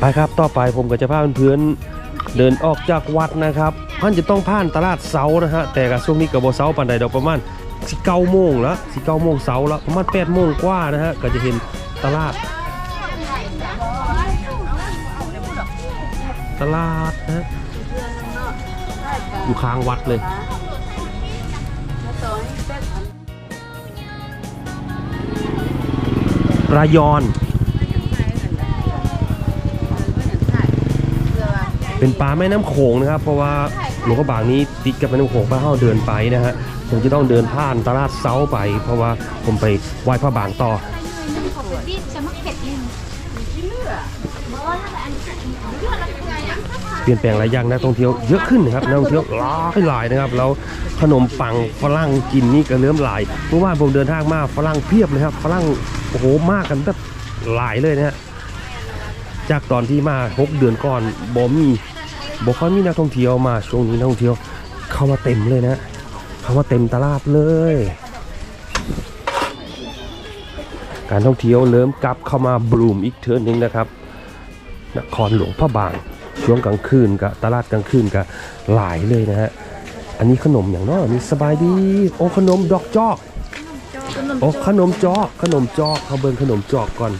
ไปครับต่อไปผมก็จะพาเพื่อนๆเดินออกจากวัดนะครับมันจะต้องผ่านตลาดเสานะฮะแต่กับช่วงนี้กับโบเสาปันใดดอกประมาณสิเก้าโมงแล้วสิเก้าโมงเสาแล้วประมาณแปดโมงกว่านะฮะก็จะเห็นตลาด ตลาดนะฮะอยู่ข้างวัดเลยรายอน เป็นปลาแม่น้ำโขงนะครับ เพราะว่าหลวงพระบางนี้ติดกับแม่น้ำโขงพระเข้าเดินไปนะฮะผมจะต้องเดินผ่านตลาดเซาไป เพราะว่าผมไปไหว้พระบางต่อเปลี่ยนแปลงหลายอย่างนักท่องเที่ยวเยอะขึ้นนะครับนักท่องเที่ยวหลายหลายนะครับแล้วขนมปังฝรั่งกินนี่ก็เริ่มหลายเมื่อวานผมเดินทางมาฝรั่งเพียบเลยครับฝรั่งโอ้โหมากกันแบบหลายเลยนะฮะ จากตอนที่มาหกเดือนก่อนบ่มีบ่ค่อยมีนักท่องเที่ยวมาช่วงนี้นักท่องเที่ยวเข้ามาเต็มเลยนะ เข้ามาเต็มตลาดเลย การท่องเที่ยวเริ่มกลับเข้ามาบลูมอีกเทิร์นหนึงนะครับนครหลวงพระบางช่วงกลางคืนกับตลาดกลางคืนกับหลายเลยนะฮะอันนี้ขนมอย่างเน้อนี่สบายดีโอ้ขนมดอกจอกโอ้ขนมจอกขนมจอกเขาเบิ่งขนมจอกก่อน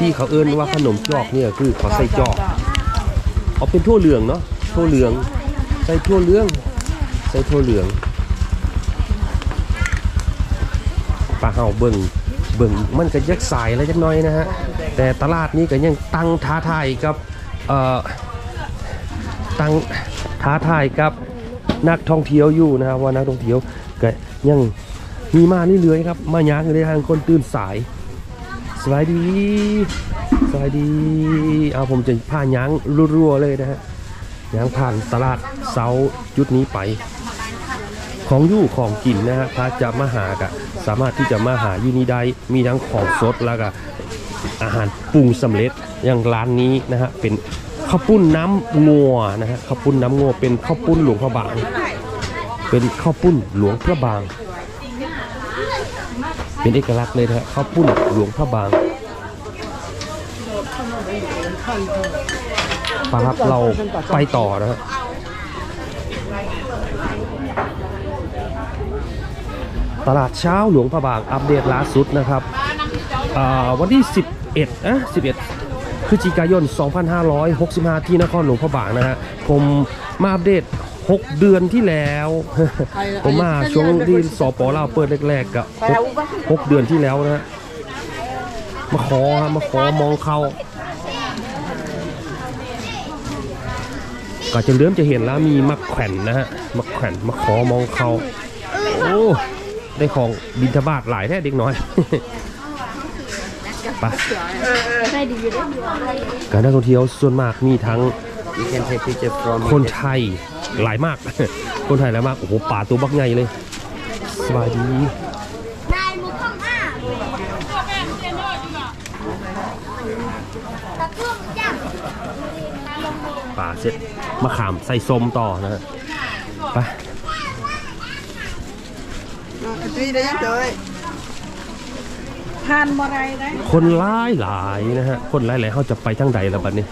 ที่เขาเอิ้นว่าขนมจอกเนี่ยคือเขาใส่จอกเอาเป็นทั่วเหลืองเนาะทั่วเหลืองใส่ทั่วเหลืองใส่ทั่วเหลืองปลาเห่าเบิ่งเบิ่งมันก็ยักสายแล้วจักน้อยนะฮะแต่ตลาดนี้ก็ยังตั้งท้าทายกับเอ่อตั้งท้าทายกับนักท่องเที่ยวอยู่นะครับว่านักท่องเที่ยวก็ยังมีมาเรื่อยๆครับมาย่างอยู่ในทางคนตื่นสาย สวัสดี สวัสดี เอาผมจะพานย่างรัวๆเลยนะฮะย่างผ่านตลาดเสาจุดนี้ไป ของยู่ของกินนะฮะถ้าจะมาหากะสามารถที่จะมาหาอยู่นี่ได้ มีทั้งของสดแล้วก็อาหารปรุงสำเร็จอย่างร้านนี้นะฮะเป็นข้าวปุ้นน้ำงัวนะฮะข้าวปุ้นน้ำงัวเป็นข้าวปุ้นหลวงพระบาง เป็นข้าวปุ้นหลวงพระบาง เป็นเอกลักษณ์เลยนะฮะข้าวปุ้นหลวงพระบางปาครับเราไปต่อนะฮะตลาดเช้าหลวงพระบางอัปเดตล่าสุดนะครับวันที่ 11นะ11พฤศจิกายน 2565 ที่นครหลวงพระบางนะฮะผมมาอัปเดต 6 เดือนที่แล้ว ผมมาช่วงที่สปลาวเปิดแรกๆกับ6 6เดือนที่แล้วนะฮะมาขอฮะมาขอมองเขาก็จะเริ่มจะเห็นแล้วมีมักแขวนนะฮะมักแขวนมาขอมองเขาโอ้ได้ของบินทบาทหลายแท้เด็กน้อยไปได้ดีอยู่ได้ดีการนักท่องเที่ยวส่วนมากมีทั้ง You can take picture from คนไทย หลายมาก คนไทยหลายมาก โอ้โหป่าตัวบักใหญ่เลย สบายดีนายมุกข้างหน้าตะกุ่มจังป่าเสร็จมะขามใส่ส้มต่อนะฮะไป Tuy đấy trời ทานมอะไรได้คนหลายหลายนะฮะ คนหลายหลายเขาจะไปทางใดแล้วบัดนี้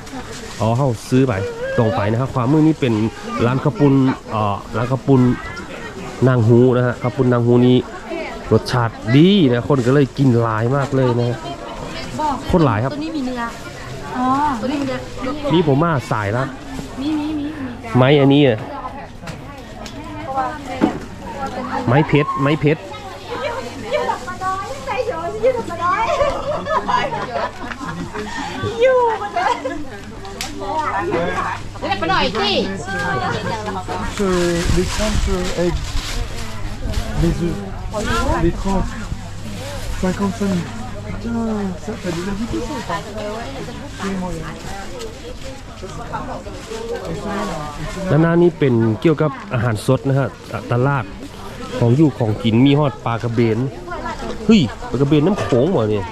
อ๋อเขาซื้อไป ตรงไปนะครับความมือนี้เป็นร้านข้าวปุ้นเอ่อร้านข้าวปุ้นนางฮูนะฮะข้าวปุ้นนางฮูนี้รสชาติดีนะคนก็เลยกินหลายมากเลยนะฮะคนหลายครับตัวนี้มีเนื้ออ๋อตัวนี้มีเนื้อนี่ผมมาสายแล้วมีมีมีมีไม้อันนี้อะไม้เพชรไม้เพชรยืดออกมาน้อยใส่โยนยืดออกมาน้อยอยู่มาเลย เรียกไปหน่อยสิ les centres avec les œufs, les 30, 55 000. Putain, ça, t'as déjà goûté ça ou pas Dis-moi, regarde. ด้านหน้านี้เป็นเกี่ยวกับอาหารสดนะฮะอะตลาดของอยู่ของกินมีฮอดปลากระเบนเฮ้ยปลากระเบนน้ำโขงเหรอเนี่ย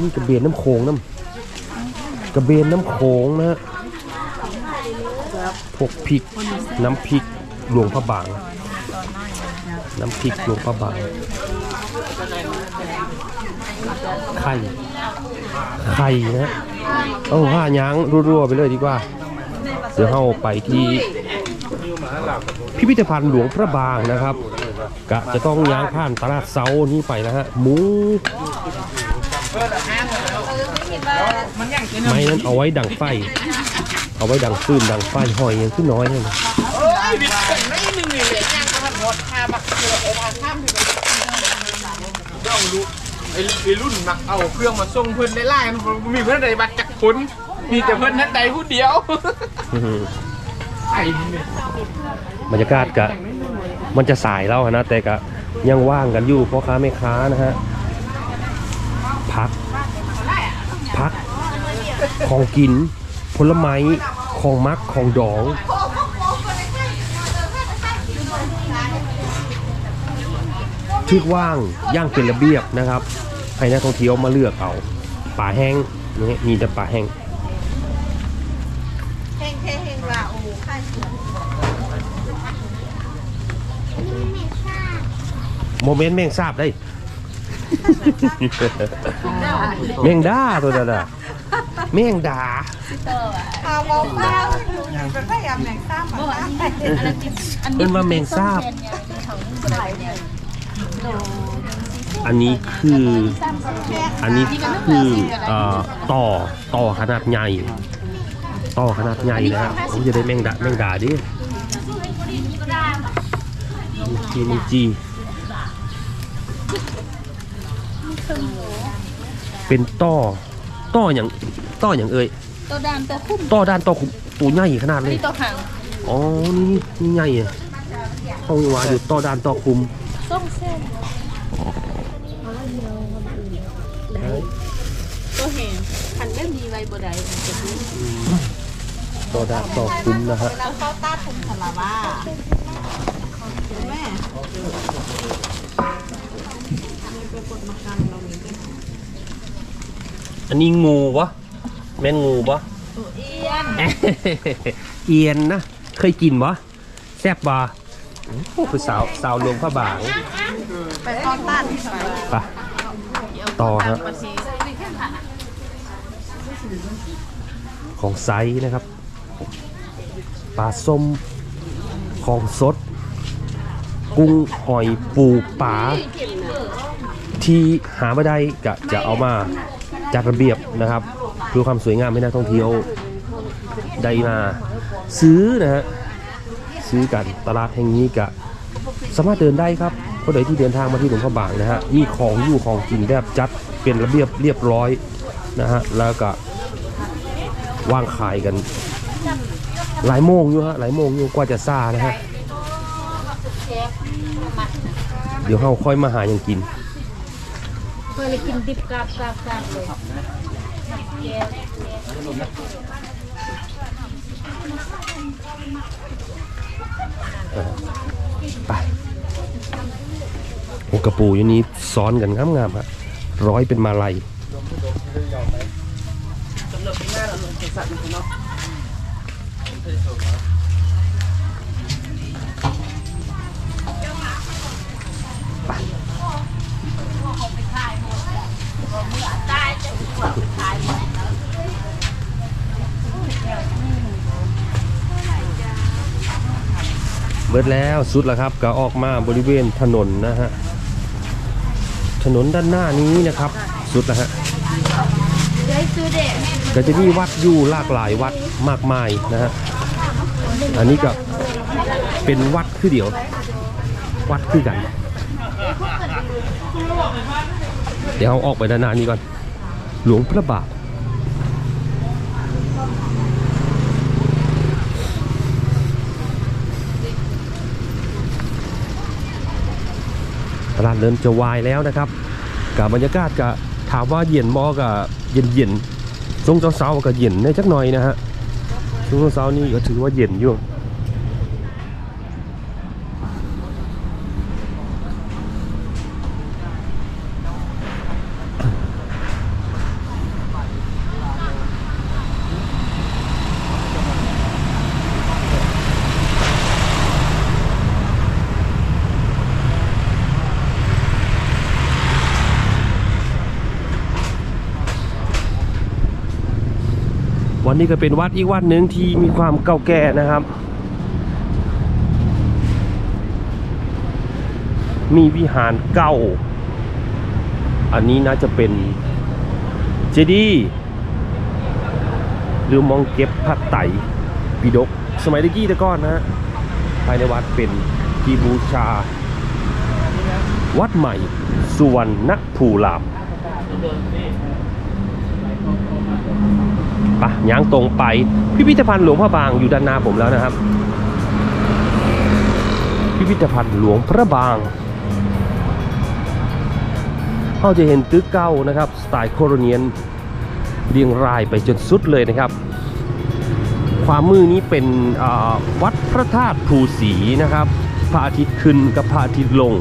นี่กระเบนน้ำโขงน้ำ กระเบนน้ำโขงนะฮะพวกพริก น้ำพริกหลวงพระบาง น้ำพริกหลวงพระบาง ไข่ ไข่นะเอาห้าหยางรัวๆไปเลยดีกว่า เดี๋ยวเราไปที่พิพิธภัณฑ์หลวงพระบางนะครับกะจะต้องย้างผ่านตลาดเซานี้ไปนะฮะหมู ไม้นั้นเอาไว้ดังไฟ เอาไว้ดังฟืนดังไฟหอยยังขึ้นน้อยเลยนะเจ้ารู้ไอ้ไอ้รุ่นมักเอาเครื่องมาส่งเพิ่นได้ไล่มันบ่มีเพิ่นใดบัตรจักคนมีแต่เพิ่นนั้นใดผู้เดียวอื้อหือไอ้นี่บรรยากาศกะมันจะสายแล้วนะแต่กะยังว่างกันอยู่พ่อค้าแม่ค้านะฮะพัก พัก ของกิน ผลไม้ ของมัก ของดองทึกว่างย่างเป็นระเบียบนะครับ ให้นักท่องเที่ยวมาเลือกเอา ป่าแห้งนี่มีแต่ป่าแห้งเฮงเฮงเฮงละโอ้โหค่าสือโมเมนต์แม่งทราบได้ แมงดาตัวนั้นน่ะแมงดาเอามองข้าวเป็นพยายามแหน่งข้ามมาได้เป็นว่าแมงทราบอันนี้คือ อันนี้คือเอ่อต่อต่อขนาดใหญ่ต่อขนาดใหญ่นะฮะผมจะได้แมงดาแมงดาดิจีมีจี เป็นต่อต่ออย่างต่ออย่างเอ่ยตัวดำตัวคุ้มต่อด้านต่อขุมตัวใหญ่ขนาดเลย นี่ตัวหางอ๋อ นี่นี่ใหญ่อะห้องวาอยู่ต่อด้านต่อคุมต้องเส้นตัวเห็นคันไม่มีไว้บ่ได้มันจะรู้ต่อด้านต่อคุมนะฮะแล้วเขาต้าถุงคาราบ้าแม่ อันนี้งูปะแม่นงูปะเอียนเอียนนะเคยกินปะแซ่บปะโอ้คือสาวสาวลงพระบางไปตอนต้านที่ไปไปต่อฮะของไซส์นะครับปลาส้มของสด กุ้งหอยปูปลา ที่หาไม่ได้ก็จะเอามาจัดระเบียบนะครับเพื่อความสวยงามให้นักท่องเที่ยวได้มาซื้อนะฮะซื้อกันตลาดแห่งนี้ก็สามารถเดินได้ครับคนใดที่เดินทางมาที่หลวงพ่อบางนะฮะมีของอยู่ของกินแบบจัดเป็นระเบียบเรียบร้อยนะฮะแล้วก็วางขายกัน หลายโมงอยู่ฮะหลายโมงอยู่กว่าจะซานะฮะเดี๋ยวเราค่อยมาหาอย่างกิน เคยเลยกินดิบกราบกราบกราบเลยไปโอกระปูอยู่นี้ซ้อนกันงามๆฮะร้อยเป็นมาลัยเเบิดแล้วสุดแล้วครับก็ออกมาบริเวณถนนนะฮะถนนด้านหน้านี้นะครับ สุดแล้วฮะกก็จะมีวัดอยู่หลากหลายวัดมากมายนะฮะอันนี้ก็เป็นวัดคือเดียว วัดคือกัน เดี๋ยวเราออกไปด้านหน้านี้ก่อน หลวงพระบาทตลาดเริ่มจะวายแล้วนะครับกับบรรยากาศก็ถามว่าเย็นมอกับเย็นเย็นๆช่วงเช้าๆก็เย็นในจักหน่อยนะฮะช่วงเช้านี่ก็ถือว่าเย็นอยู่ นนี้ก็เป็นวัดอีกวัดหนึ่งที่มีความเก่าแก่นะครับ มีวิหารเก่า อันนี้น่าจะเป็นเจดีย์หรือมองเก็บพระไตรปิฎกสมัยตะกี้ต่ก่อนนะฮะภายในวัดเป็นที่บูชา วัดใหม่สุวรรณภูราม ปะย่างตรงไป พิพิธภัณฑ์หลวงพระบางอยู่ด้านหน้าผมแล้วนะครับ พิพิธภัณฑ์หลวงพระบางเราจะเห็นตึกเก่านะครับ สไตล์โคโรเนียนเรียงรายไปจนสุดเลยนะครับ ความมือนี้เป็นวัดพระธาตุภูสีนะครับพระอาทิตย์ขึ้นกับพระอาทิตย์ลง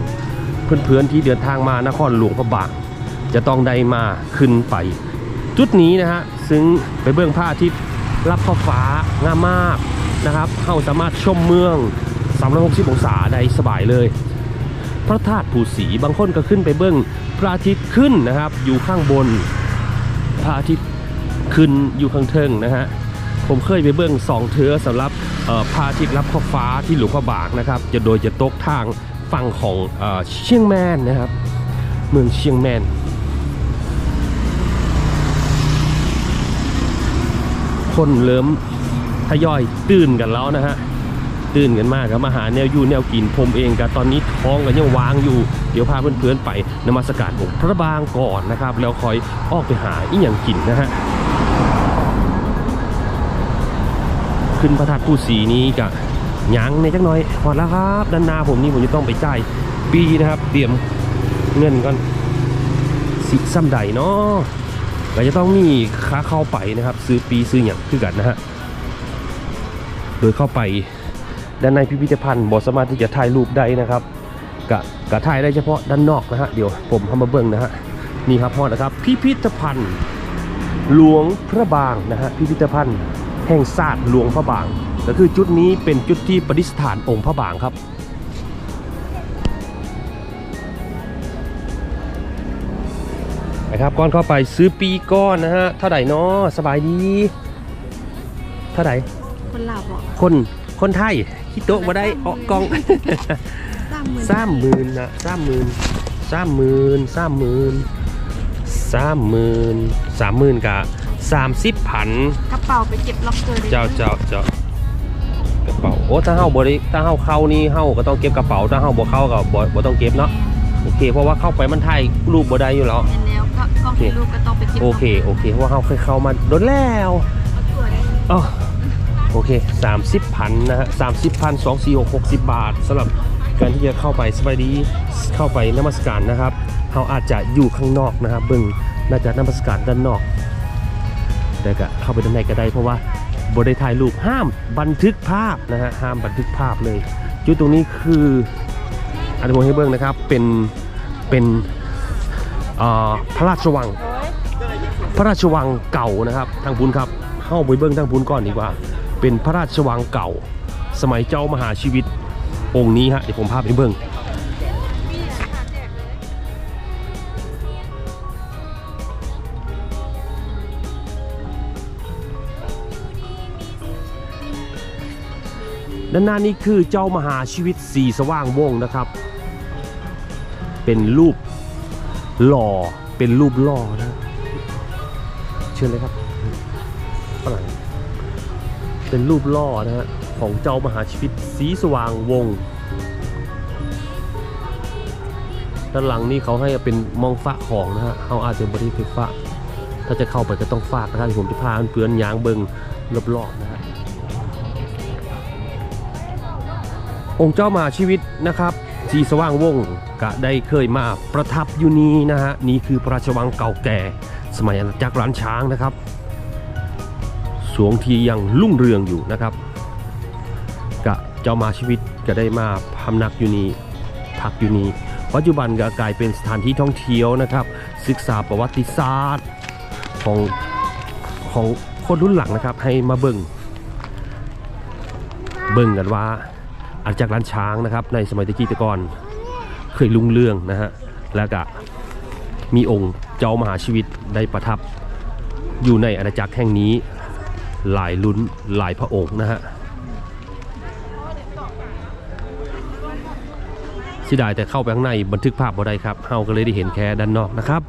เพื่อนๆที่เดินทางมานครหลวงพระบางจะต้องได้มาขึ้นไป จุดนี้นะฮะซึ่งไปเบื้องพระอาทิตย์รับขอฟ้างามมากนะครับเราสามารถชมเมือง360องศาได้สบายเลย พระธาตุภูสีบางคนก็ขึ้นไปเบื้องพระอาทิตย์ขึ้นนะครับ อยู่ข้างบนพระอาทิตย์ขึ้นอยู่ข้างเทิงนะฮะผมเคยไปเบื้องสองเทือสำหรับพระอาทิตย์รับขอบฟ้าที่หลวงพระบางนะครับ จะโดยจะตกทางฝั่งของเอเชียงแมนนะครับ เมืองเชียงแมน คนเริ่มทยอยตื่นกันแล้วนะฮะตื่นกันมากครับมาหาแนวอยู่แนวกินผมเองกับตอนนี้ท้องก็ยังวางอยู่ เดี๋ยวพาเพื่อนๆไปนมัสการองค์พระบางก่อนนะครับ แล้วคอยออกไปหาอีหยังกินนะฮะขึ้นพระธาตุผู้สีนี้กับยังในจักหน่อยหอแล้วครับด้านหน้าผมนี่ผมจะต้องไปจ่ายปีนะครับ เตรียมเงินก่อนสิซ้ำใดเนาะ ก็จะต้องมีค่าเข้าไปนะครับ ซื้อปีซื้ออย่างคือกันนะฮะโดยเข้าไปด้านในพิพิธภัณฑ์บอสามารถที่จะถ่ายรูปได้นะครับกะกะถ่ายได้เฉพาะด้านนอกนะฮะเดี๋ยวผมทำมาเบิ้งนะฮะนี่ครับพ่อนะครับ พิพิธภัณฑ์หลวงพระบางนะฮะพิพิธภัณฑ์แห่งศาสตร์หลวงพระบาง ก็คือจุดนี้เป็นจุดที่ประดิษฐานองค์พระบางครับ นะครับก่อนเข้าไปซื้อปีก้อนนะฮะเท่าไหร่เนาะสบายดี เท่าไหร่คนลาวบอกคนคนไทยคิดโต๊ะมาได้ออกกล้องสามหมื่นสามหมื่นนะสามหมื่นสามหมื่นสามหมื่นสามหมื่นสามหมื่นกะสามสิบพันกระเป๋าไปเก็บล็อกเกอร์ได้เจ้าเจ้าเจ้ากระเป๋าโอ้ถ้าเฮาบ่ได้ถ้าเฮาเข้านี่เฮาก็ต้องเก็บกระเป๋าถ้าเฮาบ่เข้าก็บ่บ่ต้องเก็บเนาะโอเคเพราะว่าเข้าไปมันถ่ายรูปบ่ได้อยู่แล้วแน่แล้ว ก็กล้องให้ลูกก็ต้องไปเก็บโอเคโอเคเพราะว่าเฮาเคยเข้ามาโดนแล้วตัวได้อ๋อโอเค30พันนะฮะ30พัน2 4 6 60บาทสำหรับการที่จะเข้าไปสบายดีเข้าไปนมัสการนะครับเราอาจจะอยู่ข้างนอกนะครับเบิ่งน่าจะนมัสการด้านนอก แต่ก็เข้าไปด้านในก็ได้เพราะว่าบได้ถ่ายรูปห้ามบันทึกภาพนะฮะห้ามบันทึกภาพเลย จุดตรงนี้คืออันนี้ผมให้เบิ่งนะครับเป็นเป็นเอ่อ พระราชวัง พระราชวังเก่านะครับทางบุญครับเข้าไปเบิ้งทางบุญก่อนดีกว่า เป็นพระราชวังเก่า สมัยเจ้ามหาชีวิตองค์นี้ฮะเดี๋ยวผมพาไปเบิ้งด้านหน้านี้คือเจ้ามหาชีวิตสีสว่างวงนะครับ เป็นรูป หล่อเป็นรูปล่อนะเชิญเลยครับฝรั่งเป็นรูปล่อนะฮะของเจ้ามหาชีวิตสีสว่างวงด้านหลังนี่เขาให้เป็นมองฟ้าของนะฮะเขาอาจจะบริเวณฟ้าถ้าจะเข้าไปก็ต้องฟากนะฮะที่ผมจะพาเพื่อนยางเบิงรอบๆนะฮะองค์เจ้ามหาชีวิตนะครับ สีสว่างวงก็ได้เคยมาประทับอยู่นี้นะฮะนี่คือพระราชวังเก่าแก่ สมัยอาณาจักรล้านช้างนะครับ สวงที่ยังรุ่งเรืองอยู่นะครับกะเจ้ามาชีวิตก็ได้มาพำนักอยู่นี้พักอยู่นี้ปัจจุบันก็กลายเป็นสถานที่ท่องเที่ยวนะครับ ศึกษาประวัติศาสตร์ของของคนรุ่นหลังนะครับให้มาเบิ่งเบิ่งกันว่า อาณาจักรล้านช้างนะครับ ในสมัยตะกี้ตะกอนเคยรุ่งเรื่องนะฮะแล้วก็มีองค์เจ้ามหาชีวิตได้ประทับ อยู่ในอาณาจักรแห่งนี้หลายลุ้นหลายพระองค์นะฮะสิดายแต่เข้าไปข้างในบันทึกภาพบ่ได้ครับเฮาก็เลยได้เห็นแค่ด้านนอกนะครับ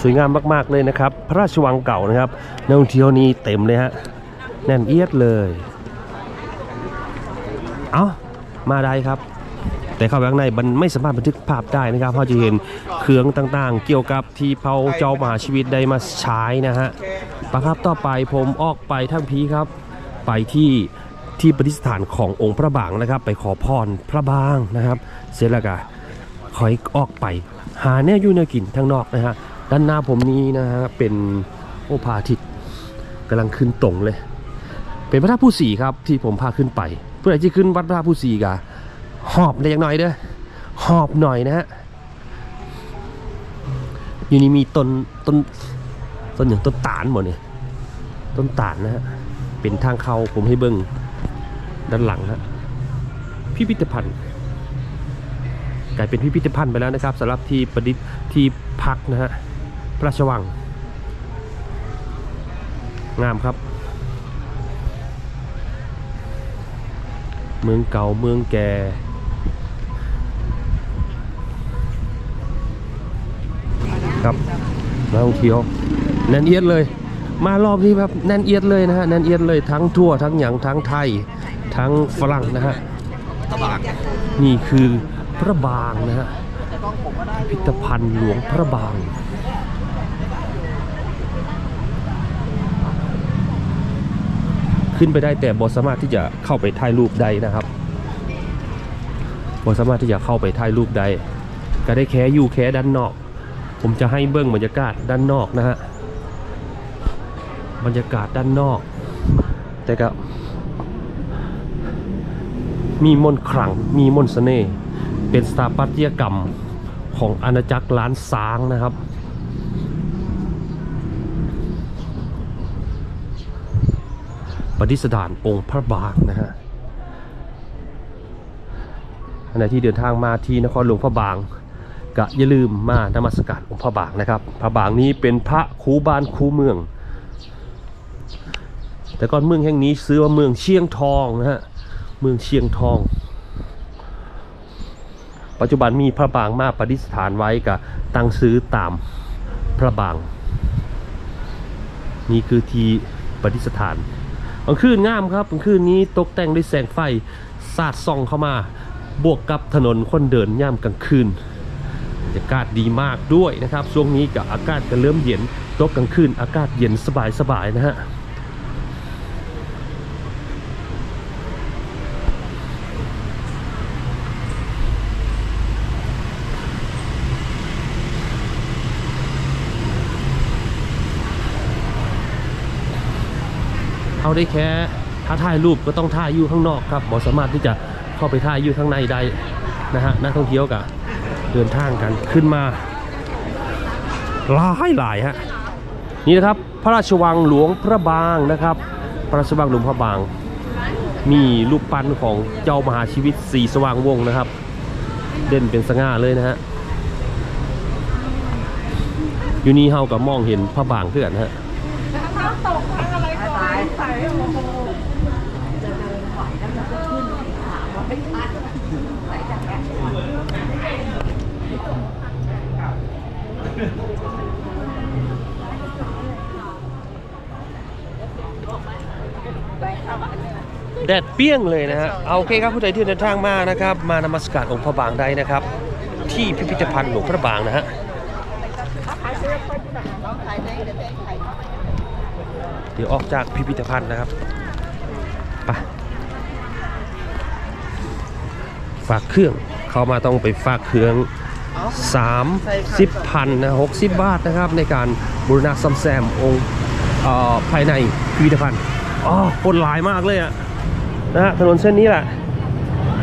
สวยงามมาก ๆ เลยนะครับ พระราชวังเก่านะครับนักท่องเที่ยวนี้เต็มเลยฮะ แน่นเอียดเลย เอามาได้ครับ แต่เข้าไปข้างในมันไม่สามารถบันทึกภาพได้นะครับ เพราะจะเห็นเครื่องต่างๆ เกี่ยวกับที่เผาเจ้ามหาชีวิตได้มาใช้นะฮะปะครับต่อไปผมออกไปทั้งพีครับ ไปที่ที่ประดิษฐานขององค์พระบางนะครับ ไปขอพรพระบางนะครับ เสร็จแล้วก็ คอยออกไป หาแน่อยู่แนวกินทางนอกนะฮะด้านหน้าผมนี้นะฮะเป็นโอพระอาทิตย์กำลังขึ้นตรงเลย เป็นพระธาตุผู้สีครับที่ผมพาขึ้นไปเพื่อที่ขึ้นวัดพระธาตุผู้สีกะหอบได้ยังหน่อยเด้อหอบหน่อยนะฮะอยู่นี่มีต้นต้นต้นอย่างต้นตาลหมดเนี่ยต้นตาลนะฮะเป็นทางเข้าผมให้เบิ้งด้านหลังฮะพิพิธภัณฑ์ กลายเป็นพิพิธภัณฑ์ไปแล้วนะครับสำหรับที่ประดิษฐ์ที่พักนะฮะพระราชวัง งามครับ เมืองเก่าเมืองแก่ครับนักท่องเที่ยวแน่นเอียดเลย มารอบนี้แบบแน่นเอียดเลยนะฮะแน่นเอียดเลยทั้งทั่วทั้งหยังทั้งไทย ทั้งฝรั่งนะฮะนี่คือ พระบางนะฮะพิพิธภัณฑ์หลวงพระบางขึ้นไปได้แต่บอสามารถที่จะเข้าไปถ่ายรูปได้นะครับบอสามารถที่จะเข้าไปถ่ายรูปได้ก็ได้แค่อยู่แค่ด้านนอก ผมจะให้เบิ้องบรรยากาศด้านนอกนะฮะบรรยากาศด้านนอก แต่ก็มีมนต์ขลังมีมนต์เสน่ห์ เป็นสถาปัตยกรรมของอาณาจักรล้านซางนะครับ ประดิษฐานองค์พระบางนะฮะขณะที่เดินทางมาที่นครหลวงพระบางก็อย่าลืมมานมัสการองค์พระบางนะครับ พระบางนี้เป็นพระคูบ้านคูเมือง แต่ก่อนเมืองแห่งนี้ซื้อว่าเมืองเชียงทองนะฮะ เมืองเชียงทอง ปัจจุบันมีพระบางมาประดิษฐานไว้กับตั้งซื้อตามพระบาง นี่คือที่ประดิษฐานกลางคืนงามครับกลางคืนนี้ตกแต่งด้วยแสงไฟสาดส่องเข้ามา บวกกับถนนคนเดินย่ามกลางคืนบรรยากาศดีมากด้วยนะครับช่วงนี้กับอากาศก็เริ่มเย็นตกกลางคืนอากาศเย็นสบายๆนะฮะ เอาได้แค่ถ้าถ่ายรูปก็ต้องถ่ายอยู่ข้างนอกครับบ่สามารถที่จะเข้าไปถ่ายอยู่ข้างในได้นะฮะนักท่องเที่ยวกับเดินทางกันขึ้นมาหลายหลายฮะนี่นะครับพระราชวังหลวงพระบางนะครับ พระราชวังหลวงพระบาง มีลูกปั้นของเจ้ามหาชีวิตสีสว่างวงนะครับ เด่นเป็นสง่าเลยนะฮะอยู่นี่เฮากับมองเห็นพระบางเพื่อนฮะ น้ำตกทั้งอะไรก่อนใส่โอ้โห แดดเปรี้ยงเลยนะฮะเอาโอเคครับผู้ใดที่เดินทางมานะครับ มานมัสการองค์พระบางได้นะครับ ที่พิพิธภัณฑ์หลวงพระบางนะฮะเดี๋ยวออกจากพิพิธภัณฑ์นะครับไปฝากเครื่องเข้ามาต้องไปฝากเครื่อง30พันนะ60 บาทนะครับ ในการบูรณะซ่อมแซมองค์ภายในพิพิธภัณฑ์อ๋อคนหลายมากเลยอะ นะฮะถนนเส้นนี้แหละ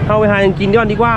เข้าไปหายังกินย้อนดีกว่า